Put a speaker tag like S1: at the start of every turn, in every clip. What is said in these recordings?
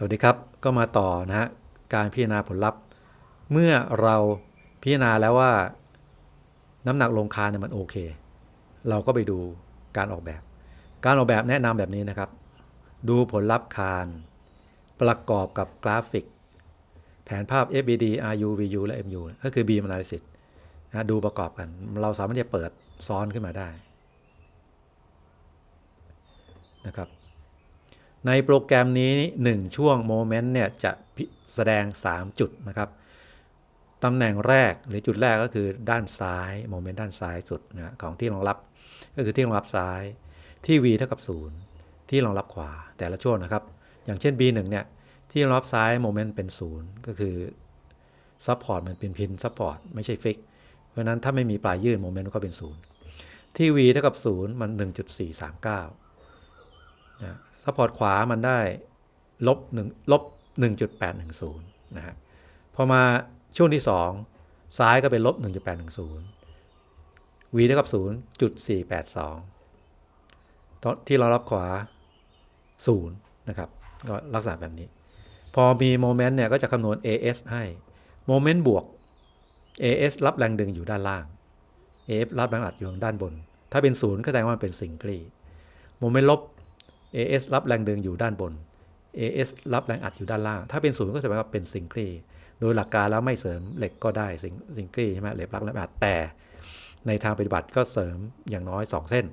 S1: สวัสดีครับก็มาต่อนะฮะการพิจารณาผลลัพธ์ เมื่อเราพิจารณาแล้วว่า น้ำหนักลงคาเนี่ยมันโอเค เราก็ไปดูการออกแบบ การออกแบบแนะนำแบบนี้นะครับ ดูผลลัพธ์คานประกอบกับกราฟิก แผนภาพ FBD RU VU และ MU ก็คือ beam analysis นะดูประกอบกัน เราสามารถที่จะเปิดซ้อนขึ้นมาได้นะครับ ในโปรแกรมนี้ 1 ช่วงโมเมนต์เนี่ยจะแสดง 3 จุดนะครับตำแหน่งแรกหรือจุดแรกก็คือด้านซ้ายโมเมนต์ด้านซ้ายสุดนะของที่รองรับ ก็คือที่รองรับซ้ายที่ v เท่ากับ 0 ที่รองรับขวาแต่ละช่วงนะครับ อย่างเช่น b1 เนี่ยที่รองรับซ้ายโมเมนต์เป็น 0 ก็คือซัพพอร์ตมันเป็นพินซัพพอร์ตไม่ใช่ฟิกเพราะนั้นถ้าไม่มีปลายยื่นโมเมนต์ก็เป็น 0 ที่ v เท่ากับ 0 มัน 1.439 ซัพพอร์ตขวามันได้ลบ1ลบ1.810นะฮะพอมาช่วงที่ 2 ซ้ายก็เป็นลบ 1.810 v เท่ากับ 0.482ตอนที่เรารับขวา 0 นะครับ ก็ลักษณะแบบนี้ พอมีโมเมนต์เนี่ยก็จะคำนวณ AS ให้โมเมนต์บวก AS รับแรงดึงอยู่ด้านล่าง AF รับแรงอัดอยู่ด้านบน ถ้าเป็น 0 ก็แสดงว่ามันเป็นซิงเกิลโมเมนต์ลบ AS รับแรงดึงอยู่ด้านบน AS รับแรงอัดอยู่ด้านล่าง ถ้าเป็น0ก็แสดงว่าเป็นซิงเกิลโดยหลักการแล้วไม่เสริมเหล็กก็ได้ซิงซิงเกิลใช่ไหมเหล็กรับแรงอัดแต่ในทางปฏิบัติก็เสริมอย่างน้อย 2 เส้น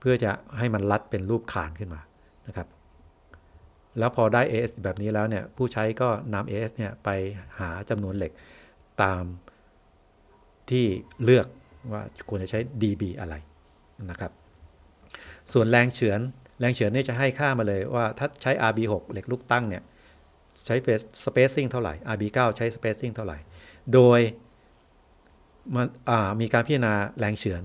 S1: เพื่อจะให้มันรัดเป็นรูปคานขึ้นมานะครับ แล้วพอได้ AS แบบนี้แล้วเนี่ยผู้ใช้ก็นำ AS เนี่ยไปหาจำนวนเหล็กตามที่เลือกว่าควรจะใช้ DB อะไรนะครับ ส่วนแรงเฉือน แรงเฉือนนี่จะให้ค่ามาเลยว่าถ้าใช้ RB6 เหล็กลูกตั้งเนี่ยใช้ spacing เท่าไหร่ RB9 ใช้ spacing เท่าไหร่ โดยมันมีการพิจารณาแรงเฉือน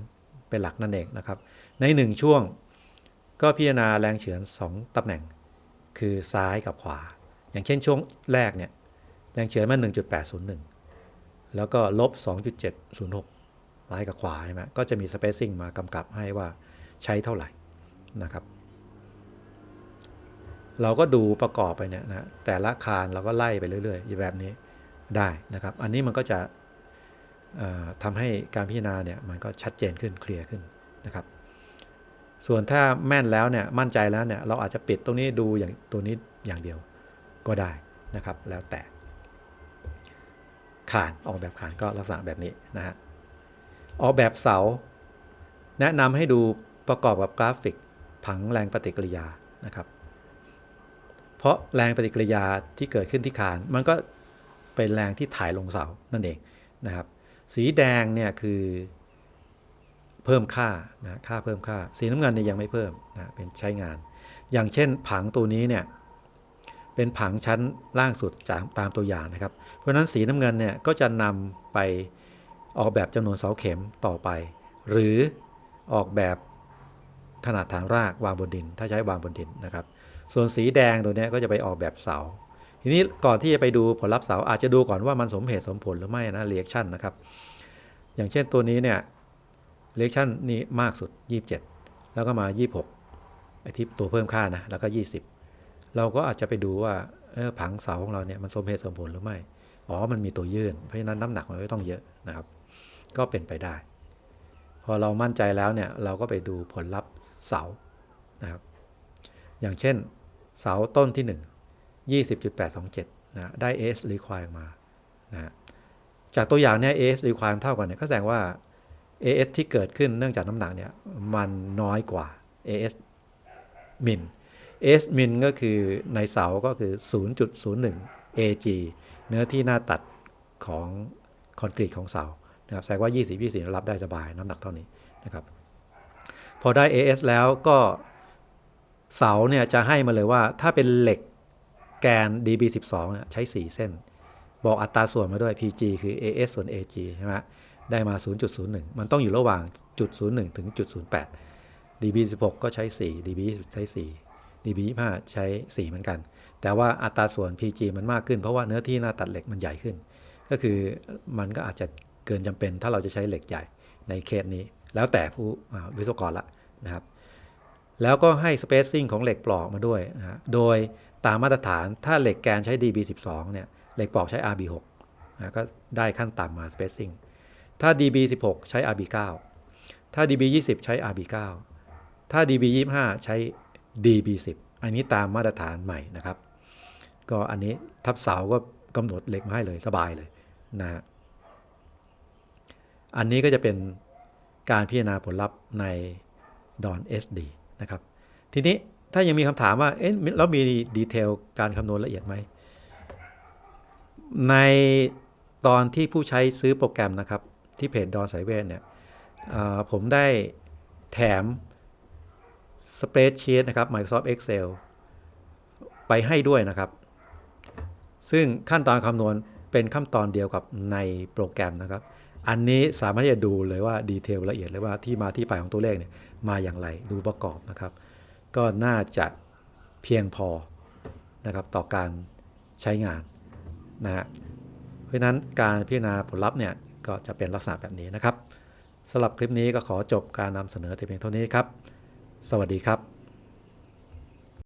S1: เป็นหลักนั่นเองนะครับ ใน 1 ช่วงก็พิจารณาแรงเฉือน 2 ตำแหน่ง คือซ้ายกับขวา อย่างเช่นช่วงแรกเนี่ยแรงเฉือนมัน 1.801 แล้วก็ลบ 2.706ซ้ายกับขวาใช่ไหมก็จะมี spacing มากำกับให้ว่าใช้เท่าไหร่นะครับ เราก็ดูประกอบไปเนี่ยนะแต่ละคานเราก็ไล่ไปเรื่อยๆแบบนี้ได้นะครับ อันนี้มันก็จะทำให้การพิจารณาเนี่ยมันก็ชัดเจนขึ้นเคลียร์ขึ้นนะครับ ส่วนถ้าแม่นแล้วเนี่ยมั่นใจแล้วเนี่ยเราอาจจะปิดตรงนี้ดูอย่างตัวนี้อย่างเดียวก็ได้นะครับ แล้วแต่ขานออกแบบขานก็ลักษณะแบบนี้นะฮะออกแบบเสา แนะนำให้ดูประกอบกับกราฟิกผังแรงปฏิกิริยานะครับ ราะแรงปฏิกิริยาที่เกิดขึ้นที่คาน มันก็เป็นแรงที่ถ่ายลงเสานั่นเองนะครับ สีแดงเนี่ยคือเพิ่มค่านะค่าเพิ่มค่า สีน้ำเงินเนี่ยยังไม่เพิ่มนะเป็นใช้งาน อย่างเช่นผังตัวนี้เนี่ยเป็นผังชั้นล่างสุดจากตามตัวอย่างนะครับ เพราะฉะนั้นสีน้ำเงินเนี่ยก็จะนำไปออกแบบจำนวนเสาเข็มต่อไป หรือออกแบบขนาดฐานรากวางบนดิน ถ้าใช้วางบนดินนะครับ ส่วนสีแดงตัวนี้ก็จะไปออกแบบเสา ทีนี้ก่อนที่จะไปดูผลลัพธ์เสาอาจจะดูก่อนว่ามันสมเหตุสมผลหรือไม่นะเรียกชั่นนะครับ อย่างเช่นตัวนี้เนี่ยเรียกชั่นนี้มากสุด 27 แล้วก็มา 26ไอที่ตัวเพิ่มค่านะแล้วก็ 20 เราก็อาจจะไปดูว่าเออผังเสาของเราเนี่ยมันสมเหตุสมผลหรือไม่ อ๋อ มันมีตัวยื่น เพราะฉะนั้นน้ำหนักมันไม่ต้องเยอะนะครับ ก็เป็นไปได้ พอเรามั่นใจแล้วเนี่ยเราก็ไปดูผลลัพธ์เสานะครับ อย่างเช่น เสาต้นที่ 1 20.827นะได้ AS require มานะจากตัวอย่างเนี่ย AS require เท่ากันเนี่ยก็แสดงว่า AS ที่เกิดขึ้นเนื่องจากน้ำหนักเนี่ยมันน้อยกว่า AS min AS min ก็คือในเสาก็คือ 0.01 AG เนื้อที่หน้าตัดของคอนกรีตของเสานะครับแสดงว่า 20 20รับได้สบายน้ำหนักเท่านี้นะครับ พอได้ AS แล้วก็ เสาเนี่ยจะให้มาเลยว่าถ้าเป็นเหล็กแกน DB12 เนี่ยใช้ 4 เส้น บอกอัตราส่วนมาด้วย PG คือ AS ส่วน AG ใช่ไหมได้มา 0.01 มันต้องอยู่ระหว่างจุด01 ถึงจุด08 DB16 ก็ใช้ 4 DB ใช้ 4 DB25 ใช้ 4 เหมือนกัน แต่ว่าอัตราส่วน PG มันมากขึ้นเพราะว่าเนื้อที่หน้าตัดเหล็กมันใหญ่ขึ้น ก็คือมันก็อาจจะเกินจำเป็นถ้าเราจะใช้เหล็กใหญ่ในเคสนี้ แล้วแต่ผู้วิศวกรละนะครับ แล้วก็ให้ spacing ของเหล็กปลอกมาด้วยนะโดยตามมาตรฐานถ้าเหล็กแกนใช้ DB12 เนี่ยเหล็กปลอกใช้ RB6 นะก็ได้ขั้นต่ำมา spacing ถ้า DB16 ใช้ RB9 ถ้า DB20 ใช้ RB9 ถ้า DB25 ใช้ DB10 อันนี้ตามมาตรฐานใหม่นะครับ ก็อันนี้ทับเสาก็กำหนดเหล็กมาให้เลยสบายเลยนะอันนี้ก็จะเป็นการพิจารณาผลลัพธ์ในดอน SD นะครับ ทีนี้ถ้ายังมีคำถามว่า เอ๊ะแล้วมีดีเทลการคำนวณละเอียดไหม ในตอนที่ผู้ใช้ซื้อโปรแกรมนะครับ ที่เพจดอนสายเวทเนี่ยผมได้แถม Spreadsheet นะครับ Microsoft Excel ไปให้ด้วยนะครับ ซึ่งขั้นตอนคำนวณเป็นขั้นตอนเดียวกับในโปรแกรมนะครับ อันนี้สามารถที่จะดูเลยว่าดีเทลละเอียดเลยว่าที่มาที่ไปของตัวเลขเนี่ยมาอย่างไรดูประกอบนะครับ ก็น่าจะเพียงพอนะครับต่อการใช้งานนะฮะเพราะฉะนั้นการพิจารณาผลลัพธ์เนี่ยก็จะเป็นลักษณะแบบนี้นะครับสำหรับคลิปนี้ก็ขอจบการนำเสนอแต่เพียงเท่านี้ครับ สวัสดีครับ